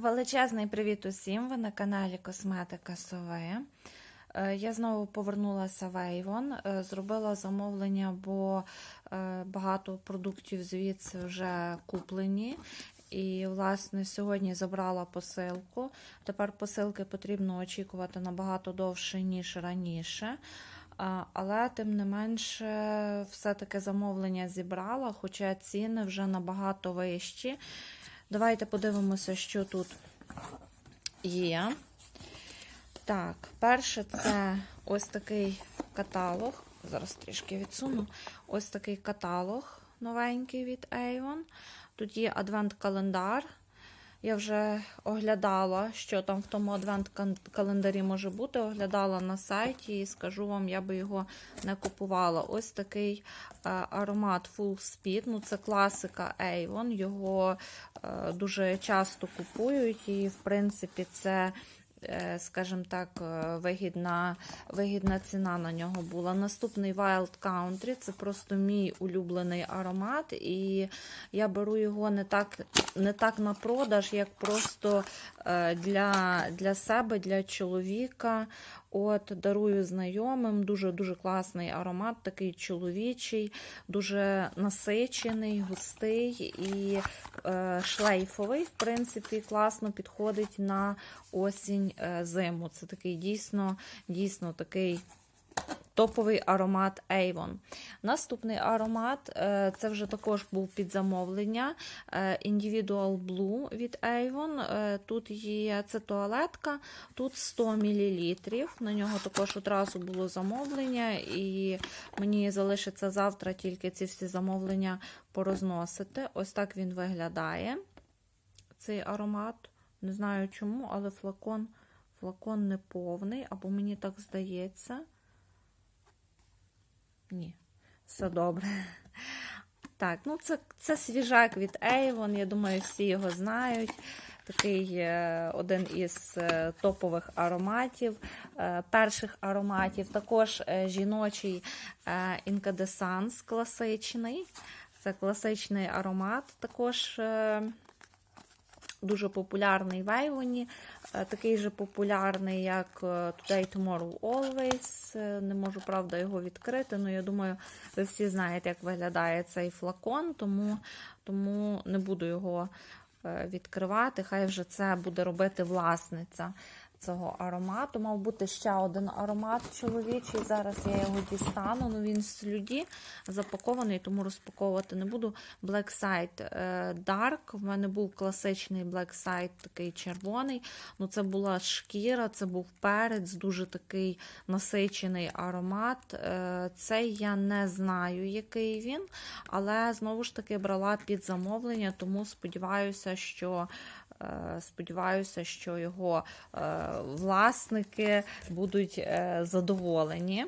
Величезний привіт усім! Ви на каналі Косметика Сови. Е, Я знову повернулася в Avon, е, зробила замовлення, бо е, багато продуктів звідси вже куплені. І, власне, сьогодні забрала посилку. Тепер посилки потрібно очікувати набагато довше, ніж раніше. Але, тим не менше, все-таки замовлення зібрала, хоча ціни вже набагато вищі. Давайте подивимося, що тут є. Так, перше це ось такий каталог. Зараз трішки відсуну. Ось такий каталог новенький від Avon. Тут є адвент-календар. Я вже оглядала, що там в тому адвент-календарі може бути. Оглядала на сайті і скажу вам, я би його не купувала. Ось такий е, аромат Full Speed. Ну, це класика Avon. Його е, дуже часто купують, і, в принципі, це. Е, Скажімо так, е, вигідна, вигідна ціна на нього була. Наступний Wild Country це просто мій улюблений аромат, і я беру його не так не так на продаж, як просто е, для, для себе, для чоловіка. От Дарую знайомим. Дуже-дуже класний аромат, такий чоловічий, дуже насичений, густий і е, шлейфовий. В принципі, класно підходить на осінь е. Це такий дійсно, дійсно такий. Топовий аромат Avon. Наступний аромат е, це вже також був під замовлення е, Individual Blue від Avon. Е, Тут є це туалетка, тут 100 мл. На нього також одразу було замовлення, і мені залишиться завтра тільки ці всі замовлення порозносити. Ось так він виглядає. Цей аромат. Не знаю чому, але флакон, флакон не повний, або мені так здається. Ні, все добре. Так, ну це це свіжак від Avon, я думаю, всі його знають. Такий е, один із е, топових ароматів, е, перших ароматів. Також жіночий Incandescence класичний. Це класичний аромат. Також дуже популярний в Avon, е, такий же популярний, як е, Today, Tomorrow, Always. Е, Не можу, правда, його відкрити, Ну, я думаю, ви всі знаєте, як виглядає цей флакон, тому, тому не буду його відкривати. Хай вже це буде робити власниця цього аромату. Мав бути ще один аромат чоловічий. Зараз я його дістану. Ну він з люді запакований, тому розпаковувати не буду. Black Side е, Dark. В мене був класичний Black Side такий червоний. Ну Це була шкіра, це був перець, дуже такий насичений аромат. Е, Цей я не знаю, який він, але знову ж таки брала під замовлення, тому сподіваюся, що. Е, Сподіваюся, що його е, власники будуть е, задоволені.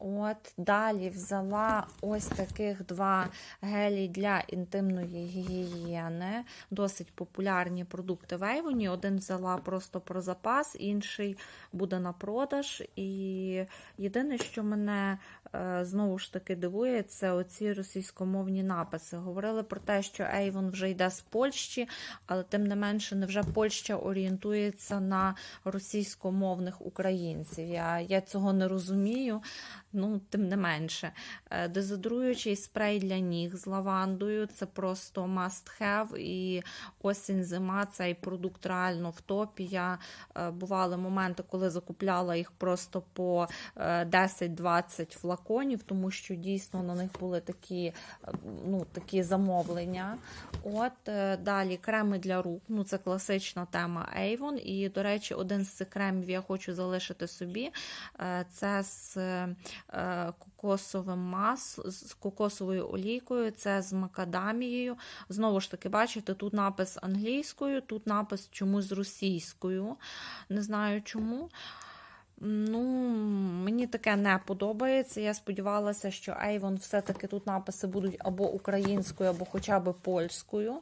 От Далі взяла ось таких два гелі для інтимної гігієни. Досить популярні продукти в Ейвоні. Один взяла просто про запас, інший буде на продаж. І єдине, що мене е, знову ж таки дивує, це оці російськомовні написи. Говорили про те, що Avon вже йде з Польщі, але тим не менше, невже Польща орієнтується на російськомовних українців. Я, Я цього не розумію. Ну, тим не менше, Е, дезодоруючий спрей для ніг з лавандою це просто must have. І осінь зима цей продукт реально в топі. Я е, бували моменти, коли закупляла їх просто по е, 10-20 флаконів, тому що дійсно на них були такі, е, ну, такі замовлення. От е, Далі креми для рук. Ну, Це класична тема Avon. І, до речі, один з цих кремів я хочу залишити собі. Е, Це з е, кокосовим мас, з кокосовою олійкою, це з макадамією. Знову ж таки, бачите, тут напис англійською, тут напис чомусь російською. Не знаю чому. Ну, Мені таке не подобається. Я сподівалася, що Avon все-таки тут написи будуть або українською, або хоча б польською.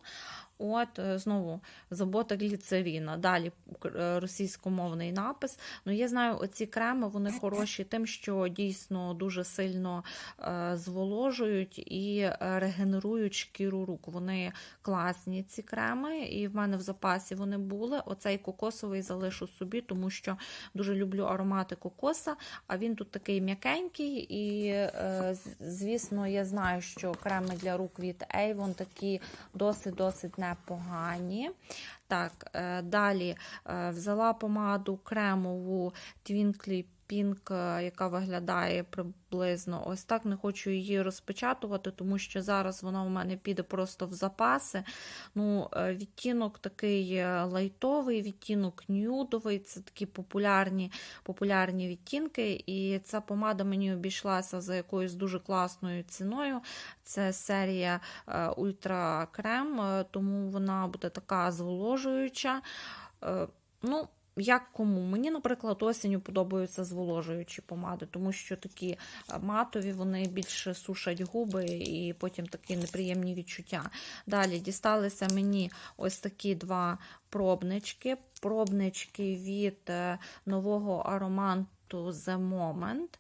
От, е, знову забота гліцеріна. Далі е, російськомовний напис. Ну, я знаю, оці креми вони хороші тим, що дійсно дуже сильно е, зволожують і регенерують шкіру рук. Вони класні, ці креми, і в мене в запасі вони були. Оцей кокосовий залишу собі, тому що дуже люблю аромати кокоса, а він тут такий м'якенький. І, звісно, я знаю, що креми для рук від Avon такі досить-досить непогані. Так, е, далі е, взяла помаду кремову Twinkly Pink, е, яка виглядає приблизно ось так. Не хочу її розпечатувати, тому що зараз вона у мене піде просто в запаси. Ну, е, Відтінок такий е, лайтовий, відтінок нюдовий, це такі популярні, популярні відтінки. І ця помада мені обійшлася за якоюсь дуже класною ціною. Це серія Ультра Крем, тому вона буде така зволожуюча. Ну, як кому? Мені, наприклад, осінню подобаються зволожуючі помади, тому що такі е, матові вони більше сушать губи і потім такі неприємні відчуття. Далі дісталися мені ось такі два пробнички. Пробнички від е, нового аромату The Moment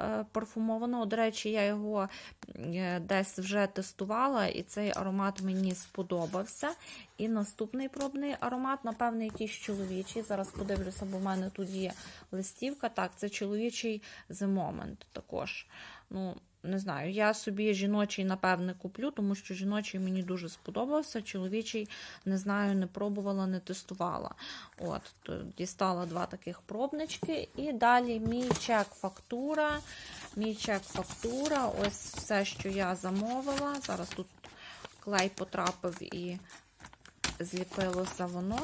е, парфумованого. До речі, я його е, десь вже тестувала, і цей аромат мені сподобався. І наступний пробний аромат, напевне, якийсь чоловічий. Зараз подивлюся, бо в мене тут є листівка. Так, це чоловічий The Moment також. Ну, не знаю, я собі жіночий, напевне, куплю, тому що жіночий мені дуже сподобався. Чоловічий, не знаю, не пробувала, не тестувала. От, дістала два таких пробнички. І далі мій чек фактура. Мій чек фактура. Ось все, що я замовила. Зараз тут клей потрапив і зліпилося воно.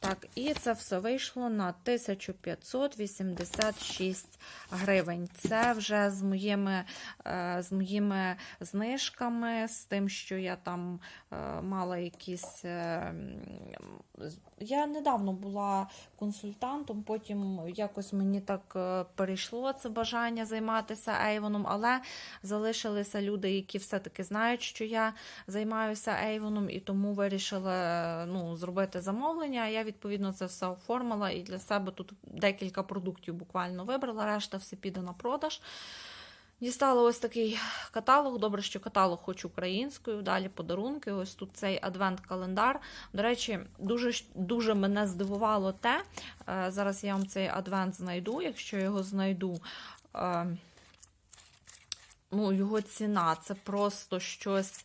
Так, і це все вийшло на 1586 гривень. Це вже з моїми, е, з моїми знижками, з тим, що я там е, мала якісь. е, Я недавно була консультантом, потім якось мені так перейшло це бажання займатися Ейвоном, але залишилися люди, які все-таки знають, що я займаюся Ейвоном, і тому вирішили е, ну, зробити замовлення. Я відповідно це все оформила і для себе тут декілька продуктів буквально вибрала. Решта все піде на продаж. Дістала ось такий каталог. Добре, що каталог хоч українською. Далі подарунки. Ось тут цей адвент-календар. До речі, дуже дуже мене здивувало те. е, Зараз я вам цей адвент знайду, якщо його знайду. е, Ну, його ціна це просто щось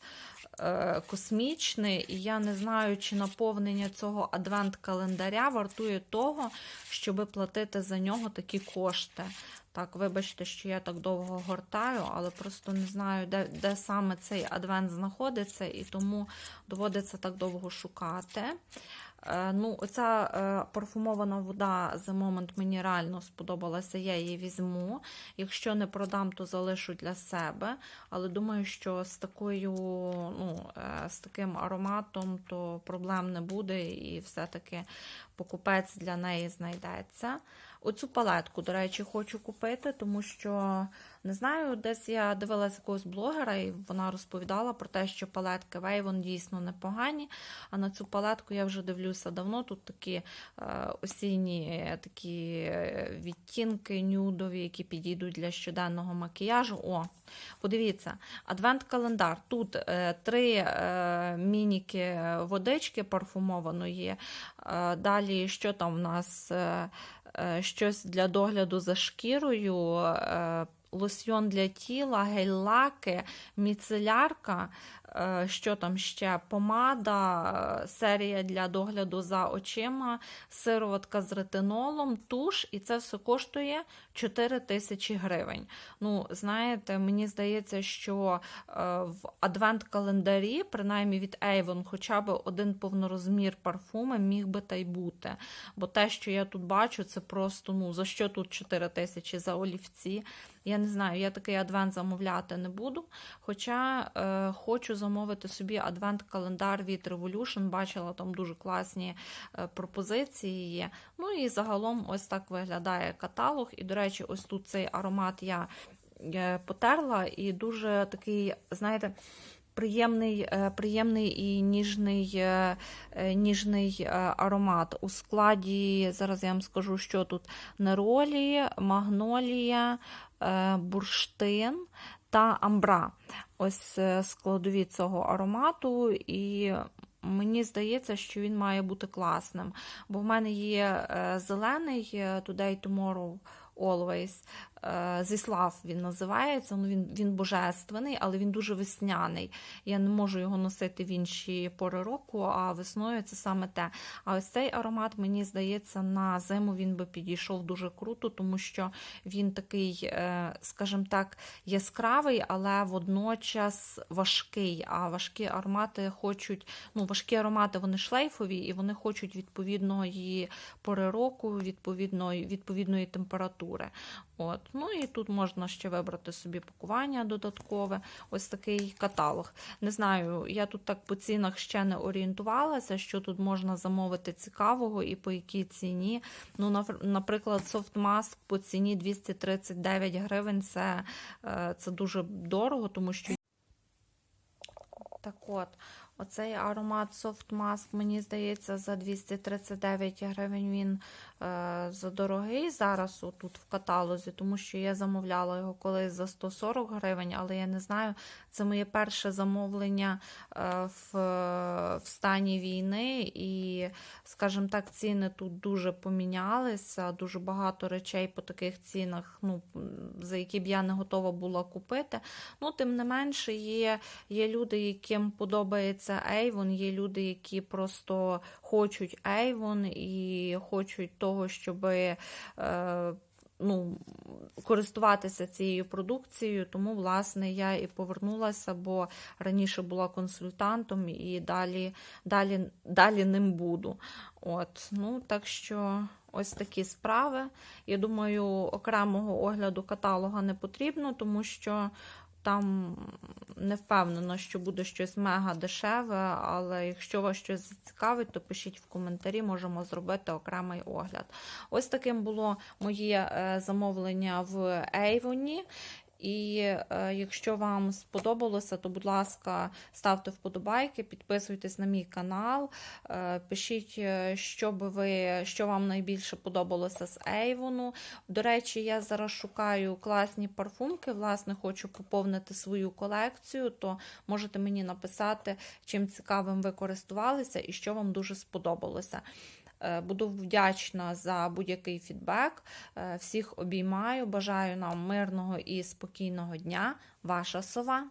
е, космічне, і я не знаю, чи наповнення цього адвент-календаря вартує того, щоб платити за нього такі кошти. Так, вибачте, що я так довго гортаю, але просто не знаю, де, де саме цей адвент знаходиться, і тому доводиться так довго шукати. Е, Ну, оця е, парфумована вода за момент мені реально сподобалася, я її візьму. Якщо не продам, то залишу для себе. Але думаю, що з такою, ну, е, з таким ароматом то проблем не буде, і все-таки покупець для неї знайдеться. Оцю палетку, до речі, хочу купити, тому що не знаю, десь я дивилася якогось блогера, і вона розповідала про те, що палетки Вейвон дійсно непогані. А на цю палетку я вже дивлюся давно. Тут такі е, осінні е, такі е, відтінки нюдові, які підійдуть для щоденного макіяжу. О, подивіться, адвент-календар. Тут три мініки водички парфумованої. Далі, що там в нас? Е, щось для догляду за шкірою, е, лосьйон для тіла, гель-лаки, міцелярка, е, що там ще? Помада, е, серія для догляду за очима, сироватка з ретинолом, туш, і це все коштує 4 тисячі гривень. Ну, знаєте, мені здається, що е, в адвент-календарі, принаймні від Avon, хоча б один повнорозмір парфуми міг би та й бути. Бо те, що я тут бачу, це просто ну за що тут 4 тисячі за олівці. Я не знаю, я такий адвент замовляти не буду. Хоча е, хочу замовити собі адвент-календар від Revolution. Бачила там дуже класні е, пропозиції є. Ну і загалом ось так виглядає каталог. І, до речі, ось тут цей аромат я е, потерла і дуже такий, знаєте, приємний, е, приємний і ніжний, е, е, ніжний аромат. У складі, зараз я вам скажу, що тут неролі, магнолія, бурштин та амбра. Ось складові цього аромату. І мені здається, що він має бути класним. Бо в мене є зелений Today Tomorrow Always. Е, Зіслав він називається. Ну, він, він божественний, але він дуже весняний. Я не можу його носити в інші пори року, а весною це саме те. А ось цей аромат, мені здається, на зиму він би підійшов дуже круто, тому що він такий, е, скажімо так, яскравий, але водночас важкий. А важкі аромати хочуть, ну, важкі аромати вони шлейфові, і вони хочуть відповідної пори року, відповідної, відповідної температури. От. Ну і тут можна ще вибрати собі пакування додаткове, ось такий каталог. Не знаю, я тут так по цінах ще не орієнтувалася, що тут можна замовити цікавого і по якій ціні. Ну, Наприклад, Soft Mask по ціні 239 гривень це, е, це дуже дорого, тому що. Так от, оцей аромат Soft Mask, мені здається, за 239 гривень він е, задорогий зараз тут в каталозі, тому що я замовляла його колись за 140 гривень, але я не знаю, це моє перше замовлення е, в, в стані війни, і, скажімо так, ціни тут дуже помінялися. Дуже багато речей по таких цінах, ну, за які б я не готова була купити. Ну, тим не менше, є, є люди, яким подобається Avon, є люди, які просто хочуть Avon і хочуть того, щоб е, ну, користуватися цією продукцією. Тому, власне, я і повернулася, бо раніше була консультантом і далі, далі, далі ним буду. От, ну, так що. Ось такі справи. Я думаю, окремого огляду каталога не потрібно, тому що там не впевнено, що буде щось мега дешеве, але якщо вас щось зацікавить, то пишіть в коментарі, можемо зробити окремий огляд. Ось таким було моє е, замовлення в Ейвоні. І е, якщо вам сподобалося, то, будь ласка, ставте вподобайки, підписуйтесь на мій канал, е, пишіть, е, що би ви, що вам найбільше подобалося з Ейвону. До речі, я зараз шукаю класні парфумки. Власне, хочу поповнити свою колекцію, то можете мені написати, чим цікавим ви користувалися і що вам дуже сподобалося. Е, Буду вдячна за будь-який фідбек. Е, Всіх обіймаю. Бажаю нам мирного і спокійного дня. Ваша сова.